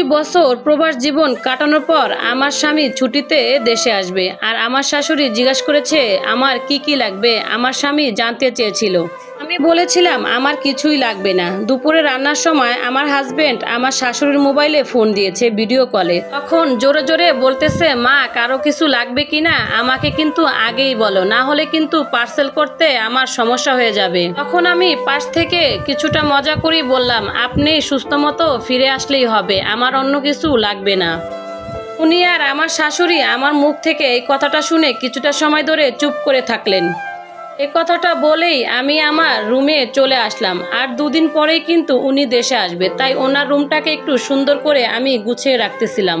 দুই বছর প্রবাস জীবন কাটানোর পর আমার স্বামী ছুটিতে দেশে আসবে। আর আমার শাশুড়ি জিজ্ঞাসা করেছে, আমার কি কি লাগবে? আমার স্বামী জানতে চেয়েছিল। আমি বলেছিলাম, আমার কিছুই লাগবে না। দুপুরে রান্নার সময় আমার হাজবেন্ড আমার শাশুড়ির মোবাইলে ফোন দিয়েছে ভিডিও কলে তখন জোরে জোরে বলতেছে, মা, কারও কিছু লাগবে কি না? আমাকে কিন্তু আগেই বলো, না হলে কিন্তু পার্সেল করতে আমার সমস্যা হয়ে যাবে। তখন আমি পাশ থেকে কিছুটা মজা করেই বললাম, আপনি সুস্থ মতো ফিরে আসলেই হবে, আমার অন্য কিছু লাগবে না। উনি আর আমার শাশুড়ি আমার মুখ থেকে এই কথাটা শুনে কিছুটা সময় ধরে চুপ করে থাকলেন। এ কথাটা বলেই আমি আমার রুমে চলে আসলাম। আর দুদিন পরেই কিন্তু উনি দেশে আসবে, তাই ওনার রুমটাকে একটু সুন্দর করে আমি গুছিয়ে রাখতেছিলাম।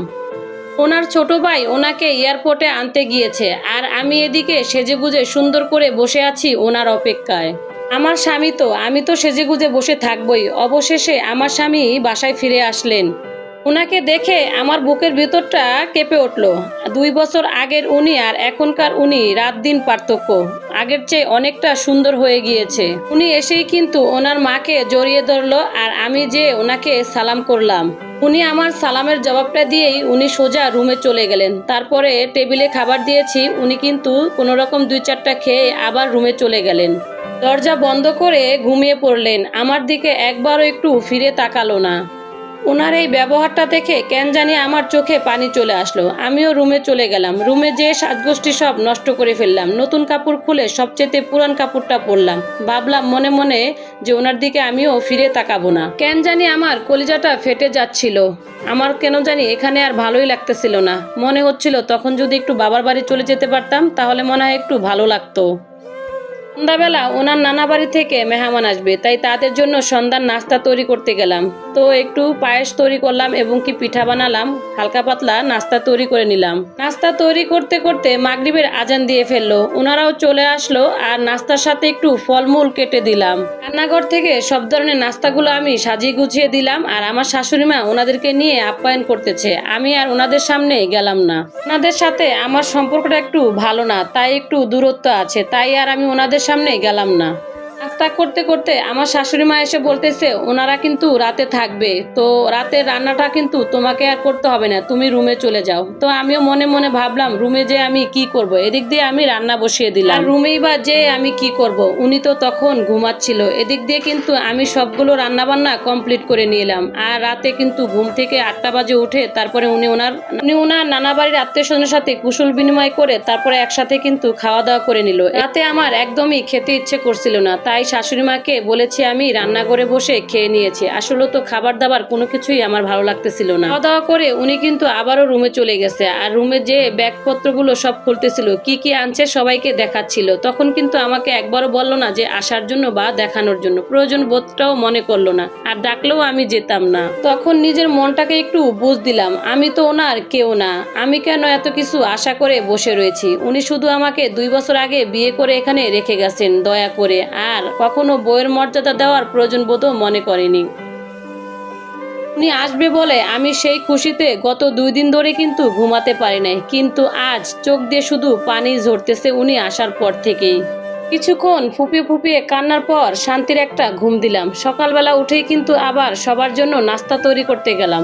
ওনার ছোট ভাই ওনাকে এয়ারপোর্টে আনতে গিয়েছে, আর আমি এদিকে সেজেগুজে সুন্দর করে বসে আছি ওনার অপেক্ষায়। আমার স্বামী তো, আমি তো সেজেগুজে বসে থাকবই, অবশেষে আমার স্বামী বাসায় ফিরে আসলেন। ওনাকে দেখে আমার বুকের ভিতরটা কেঁপে উঠল। দুই বছর আগের উনি আর এখনকার উনি রাত দিন পার্থক্য। আগের চেয়ে অনেকটা সুন্দর হয়ে গিয়েছে। উনি এসেই কিন্তু ওনার মাকে জড়িয়ে ধরলো আর আমি যে ওনাকে সালাম করলাম। উনি আমার সালামের জবাবটা দিয়েই উনি সোজা রুমে চলে গেলেন। তারপরে টেবিলে খাবার দিয়েছি, উনি কিন্তু কোনো রকম দুই চারটা খেয়ে আবার রুমে চলে গেলেন। দরজা বন্ধ করে ঘুমিয়ে পড়লেন। আমার দিকে একবারও একটু ফিরে তাকালো না। ওনার এই ব্যবহারটা দেখে কেন জানি আমার চোখে পানি চলে আসলো। আমিও রুমে চলে গেলাম। রুমে যে সাজগোষ্ঠী সব নষ্ট করে ফেললাম। নতুন কাপড় খুলে সবচেয়ে পুরান কাপড়টা পরলাম। ভাবলাম মনে মনে যে ওনার দিকে আমিও ফিরে তাকাবো না। কেন জানি আমার কলিজাটা ফেটে যাচ্ছিল। আমার কেন জানি এখানে আর ভালোই লাগতেছিল না। মনে হচ্ছিল তখন যদি একটু বাবার বাড়ি চলে যেতে পারতাম, তাহলে মনে হয় একটু ভালো লাগতো। সন্ধ্যাবেলা ওনার নানা বাড়ি থেকে মেহমান আসবে, তাই তাদের জন্য সন্ধ্যার নাস্তা তৈরি করতে গেলাম। তো একটু পায়েস তৈরি করলাম এবং কি পিঠা বানালাম, হালকা পাতলা নাস্তা তৈরি করে নিলাম। নাস্তা তৈরি করতে করতে মাগরিবের আজান দিয়ে ফেলল। ওনারাও চলে আসলো আর নাস্তার সাথে একটু ফলমূল কেটে দিলাম। রান্নাঘর থেকে সব ধরনের নাস্তাগুলো আমি সাজিয়ে গুছিয়ে দিলাম আর আমার শাশুড়ি মা ওনাদেরকে নিয়ে আপ্যায়ন করতেছে। আমি আর ওনাদের সামনে গেলাম না। ওনাদের সাথে আমার সম্পর্কটা একটু ভালো না, তাই একটু দূরত্ব আছে, তাই আর আমি ওনাদের সামনে গেলাম না। নাস্তা করতে করতে আমার শাশুড়ি মা এসে বলতেছে, ওনারা কিন্তু রাতে থাকবে। তো রাতে রান্নাটা কিন্তু তোমাকে আর করতে হবে না, তুমি রুমে চলে যাও। তো আমিও মনে মনে ভাবলাম, রুমে যে আমি কি করব? এদিক দিয়ে আমি রান্না বসিয়ে দিলাম। রুমেই বা যে আমি কি করব, উনি তো তখন ঘুমাচ্ছিল। এদিক দিয়ে কিন্তু আমি সবগুলো রান্না বান্না কমপ্লিট করে নিলাম। আর রাতে কিন্তু ঘুম থেকে আটটা বাজে উঠে তারপরে উনি ওনার উনি ওনার নানা বাড়ির আত্মীয় স্বজনের সাথে কুশল বিনিময় করে তারপরে একসাথে কিন্তু খাওয়া দাওয়া করে নিল। রাতে আমার একদমই খেতে ইচ্ছে করছিল না, তাই শাশুড়ি মাকে বলেছি আমি রান্না করে বসে খেয়ে নিয়েছি। আসলে তো খাবার দাবার কোনো কিছুই আমার ভালো লাগতেছিল না। খাওয়া দাওয়া করে উনি কিন্তু আবারও রুমে চলে গেছে আর রুমে যে ব্যাগপত্রগুলো সব খুলতেছিল, কি কি আনছে সবাইকে দেখাচ্ছিল। তখন কিন্তু আমাকে একবারও বলল না যে আসার জন্য বা দেখানোর জন্য। প্রয়োজন বোধটাও মনে করল না আর ডাকলেও আমি যেতাম না। তখন নিজের মনটাকে একটু বুঝ দিলাম, আমি তো ওনার, কেউ না। আমি কেন এত কিছু আশা করে বসে রয়েছি? উনি শুধু আমাকে দুই বছর আগে বিয়ে করে এখানে রেখে গেছেন, দয়া করে। আর কখনো বইয়ের মর্যাদা দেওয়ার প্রয়োজন বোধও মনে করেনি। উনি আসবে বলে আমি সেই খুশিতে গত দুই দিন ধরে কিন্তু ঘুমাতে পারি নাই, কিন্তু আজ চোখ দিয়ে শুধু পানি ঝরতেছে উনি আসার পর থেকেই। কিছুক্ষণ ফুপিয়ে ফুপিয়ে কান্নার পর শান্তির একটা ঘুম দিলাম। সকালবেলা উঠেই কিন্তু আবার সবার জন্য নাস্তা তৈরি করতে গেলাম।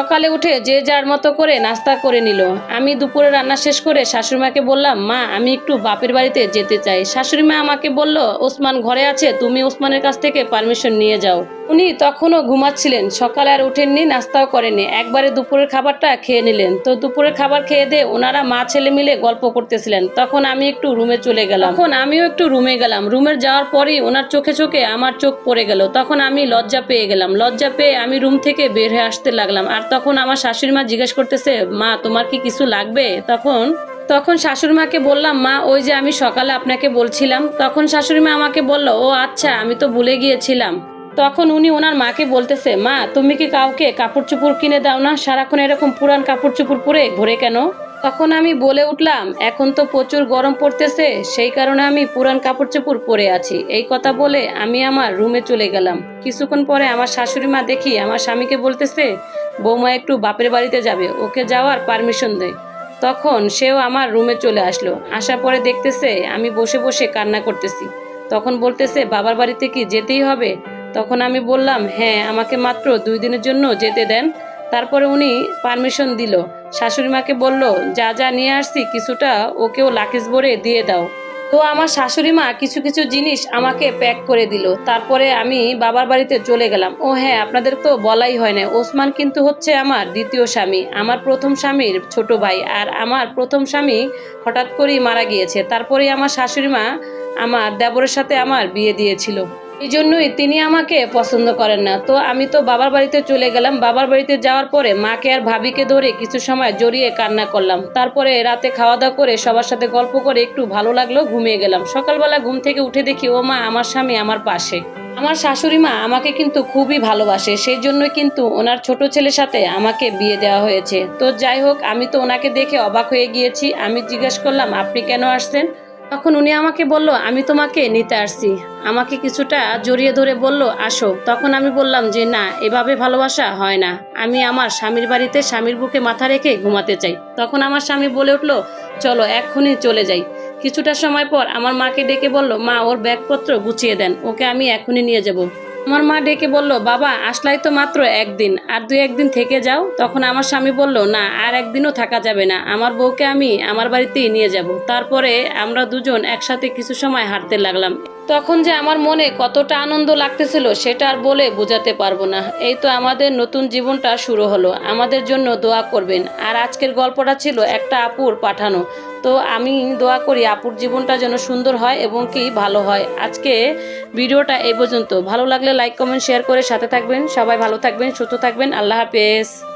সকালে উঠে যে যার মতো করে নাস্তা করে নিল। আমি দুপুরে রান্না শেষ করে শাশুড়িমাকে বললাম, মা, আমি একটু বাপের বাড়িতে যেতে চাই। শাশুড়িমা আমাকে বলল, ওসমান ঘরে আছে, তুমি ওসমানের কাছ থেকে পারমিশন নিয়ে যাও। উনি তখনও ঘুমাচ্ছিলেন। সকালে আর উঠেননি নাস্তাও করেননি। একবারে দুপুরের খাবারটা খেয়ে নিলেন। তো দুপুরের খাবার খেয়ে দিয়ে ওনারা মা, ছেলে মিলে গল্প করতেছিলেন। তখন আমি একটু রুমে চলে গেলাম। তখন আমিও একটু রুমে গেলাম। রুমের যাওয়ার পরেই ওনার চোখে চোখে আমার চোখ পড়ে গেল। তখন আমি লজ্জা পেয়ে গেলাম। লজ্জা পেয়ে আমি রুম থেকে বের হয়ে আসতে লাগলাম। আর তখন আমার শাশুড়ি মা জিজ্ঞেস করতেছে, মা, তোমার কি কিছু লাগবে? তখন তখন শাশুড়ি মাকে বললাম, মা, ওই যে আমি সকালে আপনাকে বলছিলাম। তখন শাশুড়ি মা আমাকে বলল, ও আচ্ছা আমি তো ভুলে গিয়েছিলাম। তখন উনি ওনার মাকে বলতেছে, মা, তুমি কি কাউকে কাপড় চোপড় কিনে দাও না? সারাক্ষণ এরকম পুরান কাপড় চোপড় পরে ঘোরে কেন? তখন আমি বলে উঠলাম, এখন তো প্রচুর গরম পড়তেছে, সেই কারণে আমি পুরান কাপড় চোপড় পরে আছি। এই কথা বলে আমি আমার রুমে চলে গেলাম। কিছুক্ষণ পরে আমার শাশুড়ি মা দেখি আমার স্বামীকে বলতেছে, বৌমা একটু বাপের বাড়িতে যাবে, ওকে যাওয়ার পারমিশন দেয় তখন সেও আমার রুমে চলে আসলো। আসার পরে দেখতেছে আমি বসে বসে কান্না করতেছি। তখন বলতেছে, বাবার বাড়িতে কি যেতেই হবে? তখন আমি বললাম হ্যাঁ আমাকে মাত্র দুই দিনের জন্য যেতে দেন। তারপরে উনি পারমিশন দিল। শাশুড়ি মাকে বলল, যা যা নিয়ে আসছি কিছুটা ওকেও লাকিজ ভরে দিয়ে দাও। তো আমার শাশুড়ি মা কিছু কিছু জিনিস আমাকে প্যাক করে দিল। তারপরে আমি বাবার বাড়িতে চলে গেলাম। ও হ্যাঁ আপনাদের তো বলাই হয় না। ওসমান কিন্তু হচ্ছে আমার দ্বিতীয় স্বামী, আমার প্রথম স্বামীর ছোট ভাই, আর আমার প্রথম স্বামী হঠাৎ করেই মারা গিয়েছে। তারপরে আমার শাশুড়ি মা আমার দেবরের সাথে আমার বিয়ে দিয়েছিল। এই জন্যই তিনি আমাকে পছন্দ করেন না। তো আমি তো বাবার বাড়িতে চলে গেলাম। বাবার বাড়িতে যাওয়ার পরে মাকে আর ভাবিকে ধরে কিছু সময় জড়িয়ে কান্না করলাম। তারপরে রাতে খাওয়া দাওয়া করে সবার সাথে গল্প করে একটু ভালো লাগল, ঘুমিয়ে গেলাম। সকালবেলা ঘুম থেকে উঠে দেখি, ও মা, আমার স্বামী আমার পাশে। আমার শাশুড়ি মা আমাকে কিন্তু খুবই ভালোবাসে সেই জন্য কিন্তু ওনার ছোট ছেলের সাথে আমাকে বিয়ে দেওয়া হয়েছে। তো যাই হোক, আমি তো ওনাকে দেখে অবাক হয়ে গিয়েছি। আমি জিজ্ঞেস করলাম, আপনি কেন আসছেন? তখন উনি আমাকে বলল, আমি তোমাকে নিতে আসছি। আমাকে কিছুটা জড়িয়ে ধরে বলল, আসো। তখন আমি বললাম যে, না, এভাবে ভালোবাসা হয় না। আমি আমার স্বামীর বাড়িতে স্বামীর বুকে মাথা রেখে ঘুমাতে চাই। তখন আমার স্বামী বলে উঠল, চলো, এক্ষুনি চলে যাই। কিছুটা সময় পর আমার মাকে ডেকে বলল, মা, ওর ব্যাগপত্র গুছিয়ে দেন। ওকে আমি এখনই নিয়ে যাব। আমার মা ডেকে বলল, বাবা, আসলাই তো মাত্র একদিন, আর দুই একদিন থেকে যাও। তখন আমার স্বামী বলল, না, আর একদিনও থাকা যাবে না, আমার বউকে আমি আমার বাড়িতেই নিয়ে যাব। তারপরে আমরা দুজন একসাথে কিছু সময় হাঁটতে লাগলাম। তখন যে আমার মনে কতটা আনন্দ লাগতেছিল সেটা আর বলে বোঝাতে পারব না। এই তো আমাদের নতুন জীবনটা শুরু হলো। আমাদের জন্য দোয়া করবেন। আর আজকের গল্পটা ছিল একটা আপুর পাঠানো। তো আমি দোয়া করি আপুর জীবনটা যেন সুন্দর হয় এবং কি ভালো হয়। আজকে ভিডিওটা এই পর্যন্ত। ভালো লাগলে লাইক, কমেন্ট, শেয়ার করে সাথে থাকবেন। সবাই ভালো থাকবেন, সুস্থ থাকবেন। আল্লাহ হাফেজ।